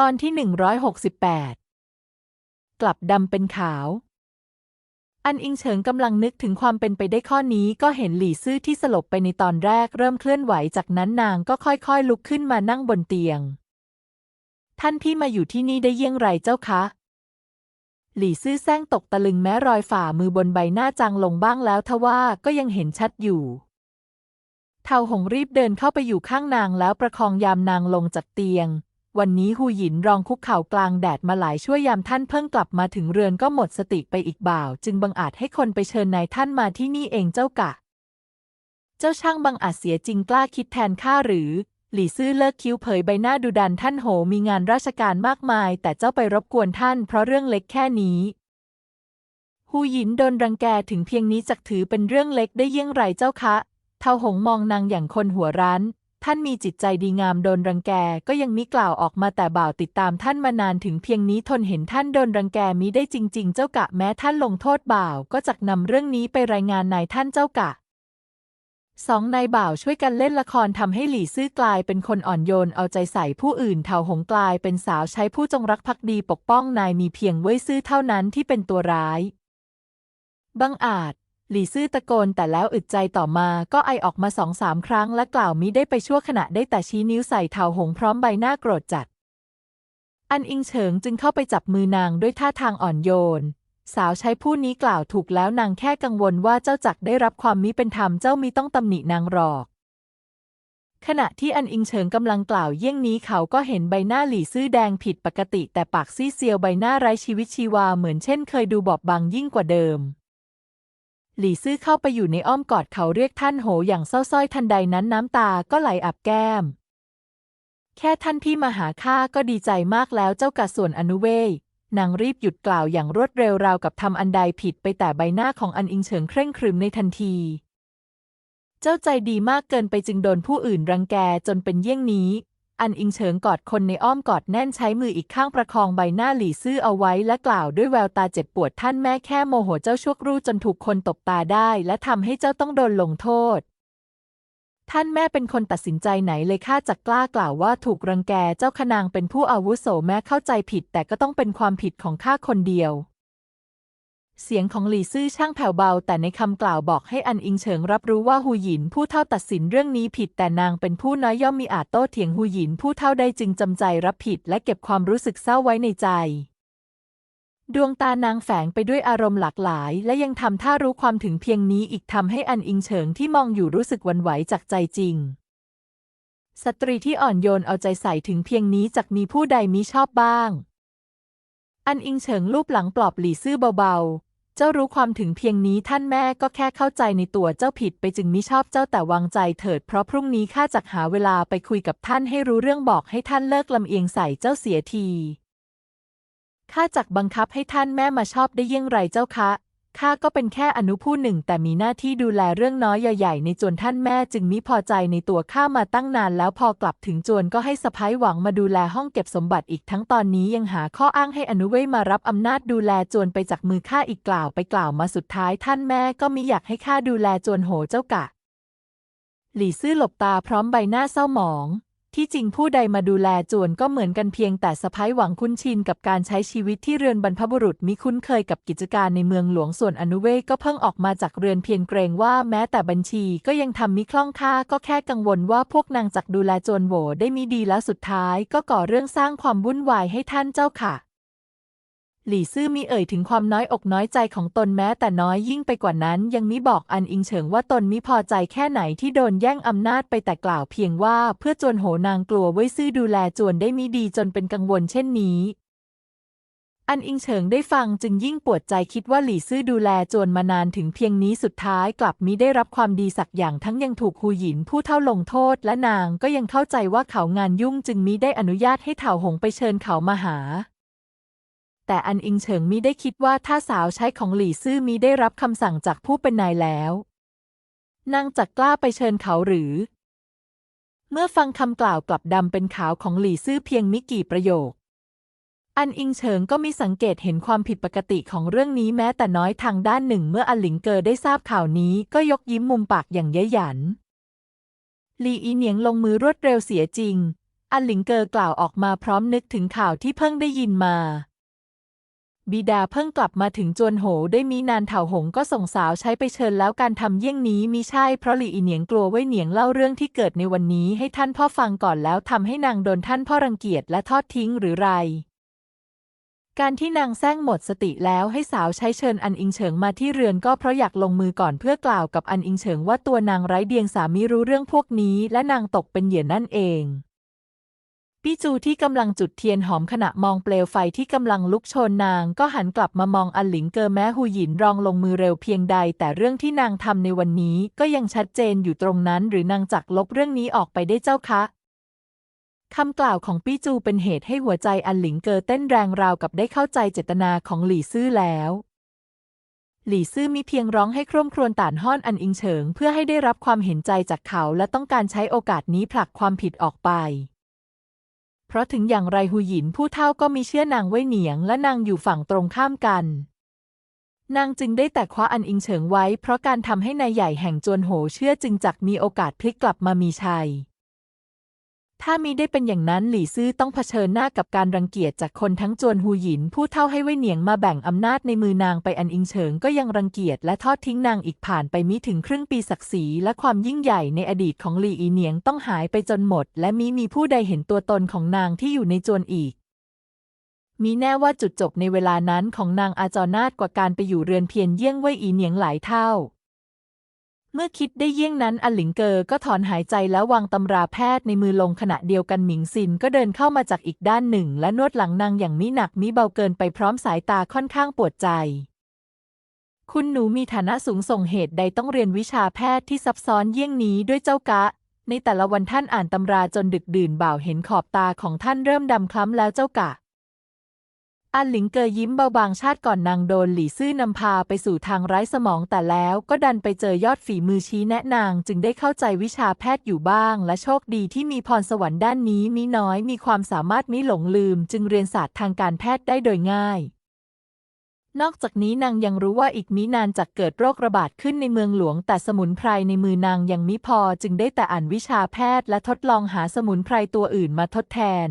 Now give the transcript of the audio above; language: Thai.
ตอนที่ 168 กลับดำเป็นขาว อันอิงเฉิงกำลังนึกถึงความเป็นไปได้ข้อนี้ก็เห็นหลี่ซื่อที่สลบไปในตอนแรกเริ่มเคลื่อนไหวจากนั้นนางก็ค่อยๆ ลุกขึ้นมานั่งบนเตียง ท่านพี่มาอยู่ที่นี่ได้เยี่ยงไรเจ้าคะ หลี่ซื่อแซงตกตะลึงแม้รอยฝ่ามือบนใบหน้าจางลงบ้างแล้วทว่าก็ยังเห็นชัดอยู่เทาหงรีบเดินเข้าไปอยู่ข้างนางแล้วประคองยามนางลงจากเตียง วันนี้หูหยินรองคุกเข่ากลางแดดมาหลายชั่วยามท่านเพิ่งกลับมาถึงเรือนก็หมดสติไปอีกบ่าว จึงบังอาจให้คนไปเชิญนายท่านมาที่นี่เองเจ้ากะ เจ้าช่างบังอาจเสียจริงกล้าคิดแทนข้าหรือ หลี่ซื่อเลิกคิ้วเผยใบหน้าดุดันท่านโหมีงานราชการมากมาย แต่เจ้าไปรบกวนท่านเพราะเรื่องเล็กแค่นี้หูหยินโดนรังแกถึงเพียงนี้จักถือเป็นเรื่องเล็กได้เยี่ยงไรเจ้าคะเทาหงมองนางอย่างคนหัวรั้น ท่านมีจิตใจดีงามโดนรังแกก็ยังมิกล่าวออกมาแต่บ่าวติดตามท่านมานานถึงเพียงนี้ทนเห็นท่านโดนรังแกมิได้จริง ๆ เจ้ากะแม้ท่านลงโทษบ่าวก็จักนำเรื่องนี้ไปรายงานนายท่านเจ้ากะสองนายบ่าวช่วยกันเล่นละครทำให้หลี่ซื่อกลายเป็นคนอ่อนโยนเอาใจใส่ผู้อื่นเทาหงกลายเป็นสาวใช้ผู้จงรักภักดีปกป้องนายมีเพียงเว้ยซื่อเท่านั้นที่เป็นตัวร้ายบังอาจ หลี่ซื่อตะโกนแต่แล้วอึดใจต่อมาก็ไอออกมาสองสามครั้งและกล่าวมิได้ไปชั่วขณะได้แต่ชี้นิ้วใส่เทาหงพร้อมใบหน้าโกรธจัด อันอิงเฉิงจึงเข้าไปจับมือนางด้วยท่าทางอ่อนโยน สาวใช้ผู้นี้กล่าวถูกแล้วนางแค่กังวลว่าเจ้าจักได้รับความมิเป็นธรรมเจ้ามิต้องตำหนินางหรอก ขณะที่อันอิงเฉิงกำลังกล่าวเยี่ยงนี้เขาก็เห็นใบหน้าหลี่ซื่อแดงผิดปกติ แต่ปากซีเซียวใบหน้าไร้ชีวิตชีวาเหมือนเช่น เคยดูบอบบางยิ่งกว่าเดิม หลี่ซื่อเข้าไปอยู่ในอ้อมกอดเขาเรียกท่านโหอย่างเศร้าส้อยทันใดนั้นน้ำตาก็ไหลอับแก้ม แค่ท่านพี่มาหาข้าก็ดีใจมากแล้วเจ้ากะส่วนอนุเวยนางรีบหยุดกล่าวอย่างรวดเร็วราวกับทำอันใดผิดไปแต่ใบหน้าของอันอิงเฉิงเคร่งครึมในทันที เจ้าใจดีมากเกินไปจึงโดนผู้อื่นรังแกจนเป็นเยี่ยงนี้ อันอิงเฉิงกอดคนในอ้อมกอดแน่นใช้มืออีกข้างประคองใบหน้าหลี่ซื่อเอาไว้และกล่าวด้วยแววตาเจ็บปวดท่านแม่แค่โมโหเจ้าชั่วครู่จนถูกคนตบตาได้ และทำให้เจ้าต้องโดนลงโทษ ท่านแม่เป็นคนตัดสินใจไหนเลยข้าจะกล้ากล่าวว่าถูกรังแกเจ้าขนางเป็นผู้อาวุโสแม้เข้าใจผิด แต่ก็ต้องเป็นความผิดของข้าคนเดียว เสียงของหลี่ซื่อช่างแผ่วเบา แต่ในคำกล่าวบอกให้อันอิงเฉิงรับรู้ว่าหูหยินผู้เท่าตัดสินเรื่องนี้ผิด แต่นางเป็นผู้น้อยย่อมมีอาจโต้เถียงหูหยินผู้เท่าได้จึงจำใจรับผิด และเก็บความรู้สึกเศร้าไว้ในใจ ดวงตานางแฝงไปด้วยอารมณ์หลากหลาย และยังทำท่ารู้ความถึงเพียงนี้อีกทำให้อันอิงเฉิงที่มองอยู่รู้สึกวั่นไหวจากใจจริง สตรีที่อ่อนโยนเอาใจใส่ถึงเพียงนี้จักมีผู้ใดมิชอบบ้าง อันอิงเฉิงรูปหลังปลอบหลี่ซื่อเบาๆ เจ้ารู้ความถึงเพียงนี้ท่านแม่ก็แค่เข้าใจในตัวเจ้าผิดไปจึงมิชอบเจ้าแต่วางใจเถิดเพราะพรุ่งนี้ข้าจักหาเวลาไปคุยกับท่านให้รู้เรื่องบอกให้ท่านเลิกลำเอียงใส่เจ้าเสียทีข้าจักบังคับให้ท่านแม่มาชอบได้เยี่ยงไรเจ้าคะ ข้าก็เป็นแค่อนุผู้หนึ่ง แต่มีหน้าที่ดูแลเรื่องน้อยใหญ่ๆในจวนท่านแม่จึงมิพอใจในตัวข้ามาตั้งนาน แล้วพอกลับถึงจวนก็ให้สะพ้ายหวังมาดูแลห้องเก็บสมบัติอีกทั้งตอนนี้ยังหาข้ออ้างให้อนุเวยมารับอำนาจดูแลจวนไปจากมือข้าอีกกล่าวไปกล่าวมาสุดท้ายท่านแม่ก็มิอยากให้ข้าดูแลจวนโหเจ้ากะ หลี่ซื่อหลบตาพร้อมใบหน้าเศร้าหมอง ที่จริงผู้ใดมาดูแลจวนก็เหมือนกันเพียงแต่สะพ้ายหวังคุ้นชินกับการใช้ชีวิตที่เรือนบรรพบุรุษมิคุ้นเคยกับกิจการในเมืองหลวงส่วนอนุเวกก็เพิ่งออกมาจากเรือนเพียงเกรงว่าแม้แต่บัญชีก็ยังทำมิคล่องค่าก็แค่กังวลว่าพวกนางจักดูแลจวนโหวได้มิดีแล้วสุดท้ายก็ก่อเรื่องสร้างความวุ่นวายให้ท่านเจ้าค่ะ หลี่ซื่อมีเอ่ยถึงความน้อยอกน้อยใจของตนแม้แต่น้อยยิ่งไปกว่านั้น ยังมิบอกอันอิงเฉิงว่าตนมิพอใจแค่ไหนที่โดนแย่งอำนาจไปแต่กล่าวเพียงว่าเพื่อจวนโหนางกลัวไว้ซื่อดูแลจวนได้มิดีจนเป็นกังวลเช่นนี้ อันอิงเฉิงได้ฟังจึงยิ่งปวดใจคิดว่าหลี่ซื่อดูแลจวนมานานถึงเพียงนี้สุดท้ายกลับมิได้รับความดีสักอย่างทั้งยังถูกฮูหยินผู้เท่าลงโทษ และนางก็ยังเข้าใจว่าเขางานยุ่งจึงมิได้อนุญาตให้เถ่าหงไปเชิญเขามาหา แต่อันอิงเฉิงมิได้คิดว่าถ้าสาวใช้ของหลี่ซื่อมิได้รับคำสั่งจากผู้เป็นนายแล้วนางจักกล้าไปเชิญเขาหรือ เมื่อฟังคำกล่าวกลับดำเป็นขาวของหลี่ซื่อเพียงมิกี่ประโยค อันอิงเฉิงก็มีสังเกตเห็นความผิดปกติของเรื่องนี้แม้แต่น้อยทางด้านหนึ่งเมื่ออันหลิงเกอได้ทราบข่าวนี้ก็ยกยิ้มมุมปากอย่างเย้ยหยันหลีอีเหนียงลงมือรวดเร็วเสียจริง อันหลิงเกอกล่าวออกมาพร้อมนึกถึงข่าวที่เพิ่งได้ยินมา บิดาเพิ่งกลับมาถึงจวนโหได้มีนานเถาหงก็ส่งสาวใช้ไปเชิญแล้วการทำเยี่ยงนี้มิใช่เพราะหลี่อีเหนียงกลัวไว้เหนียงเล่าเรื่องที่เกิดในวันนี้ให้ท่านพ่อฟังก่อนแล้วทำให้นางโดนท่านพ่อรังเกียจและทอดทิ้งหรือไร การที่นางแซงหมดสติแล้วให้สาวใช้เชิญอันอิงเฉิงมาที่เรือนก็เพราะอยากลงมือก่อนเพื่อกล่าวกับอันอิงเฉิงว่าตัวนางไร้เดียงสามิรู้เรื่องพวกนี้และนางตกเป็นเหยื่อนั่นเอง พี่จูที่กำลังจุดเทียนหอมขณะมองเปลวไฟที่กำลังลุกโชนนาง ก็หันกลับมามองอันหลิงเกอแม้หูหยินรองลงมือเร็วเพียงใด แต่เรื่องที่นางทำในวันนี้ก็ยังชัดเจนอยู่ตรงนั้น หรือนางจักลบเรื่องนี้ออกไปได้เจ้าคะคำกล่าวของปี้จูเป็นเหตุให้หัวใจอันหลิงเกอเต้นแรงราวกับได้เข้าใจเจตนาของหลี่ซื่อแล้วหลี่ซื่อมีเพียงร้องให้คร่มครวญต่านห้อนอันอิงเฉิง เพื่อให้ได้รับความเห็นใจจากเขาและต้องการใช้โอกาสนี้ผลักความผิดออกไป ราะถึงอย่างไรหูหยินผู้เฒ่าก็มีเชื่อนางไว้เหนียง และนางอยู่ฝั่งตรงข้ามกัน นางจึงได้แต่คว้าอันอิงเฉิงไว้ เพราะการทำให้นายใหญ่แห่งจวนโหเชื่อจึงจักมีโอกาสพลิกกลับมามีชัย ถ้ามีได้เป็นอย่างนั้นหลี่ซื่อต้องเผชิญหน้ากับการรังเกียจจากคนทั้งจวนฮูหยิน ผู้เท่าให้ไว้เหนียงมาแบ่งอำนาจในมือนางไปอันอิงเฉิงก็ยังรังเกียจและทอดทิ้งนางอีกผ่านไปมิถึงครึ่งปีศักดิ์ศรีและความยิ่งใหญ่ในอดีตของหลี่อีเหนียงต้องหายไปจนหมด และมิมีผู้ใดเห็นตัวตนของนางที่อยู่ในจวนอีกมีแน่ว่าจุดจบในเวลานั้นของนางอาจรนาถกว่าการไปอยู่เรือนเพียรเยี่ยงเว่ยอีเหนียงหลายเท่า เมื่อคิดได้เยี่ยงนั้นอันหลิงเกอก็ถอนหายใจแล้ววางตำราแพทย์ในมือลงขณะเดียวกันหมิงซินก็เดินเข้ามาจากอีกด้านหนึ่ง และนวดหลังนางอย่างมิหนักมิเบาเกินไปพร้อมสายตาค่อนข้างปวดใจ คุณหนูมีฐานะสูงส่งเหตุใดต้องเรียนวิชาแพทย์ที่ซับซ้อนเยี่ยงนี้ด้วยเจ้ากะ ในแต่ละวันท่านอ่านตำราจนดึกดื่นบ่าวเห็นขอบตาของท่านเริ่มดำคล้ำแล้วเจ้ากะ อันหลิงเกอยิ้มเบาบางชาติก่อนนางโดนหลี่ซื่อนำพาไปสู่ทางไร้สมองแต่แล้วก็ดันไปเจอยอดฝีมือชี้แนะนางจึงได้เข้าใจวิชาแพทย์อยู่บ้าง และโชคดีที่มีพรสวรรค์ด้านนี้มิน้อยมีความสามารถมิหลงลืม จึงเรียนศาสตร์ทางการแพทย์ได้โดยง่าย นอกจากนี้นางยังรู้ว่าอีกมินานจะเกิดโรคระบาดขึ้นในเมืองหลวง แต่สมุนไพรในมือนางยังมิพอจึงได้แต่อ่านวิชาแพทย์และทดลองหาสมุนไพรตัวอื่นมาทดแทน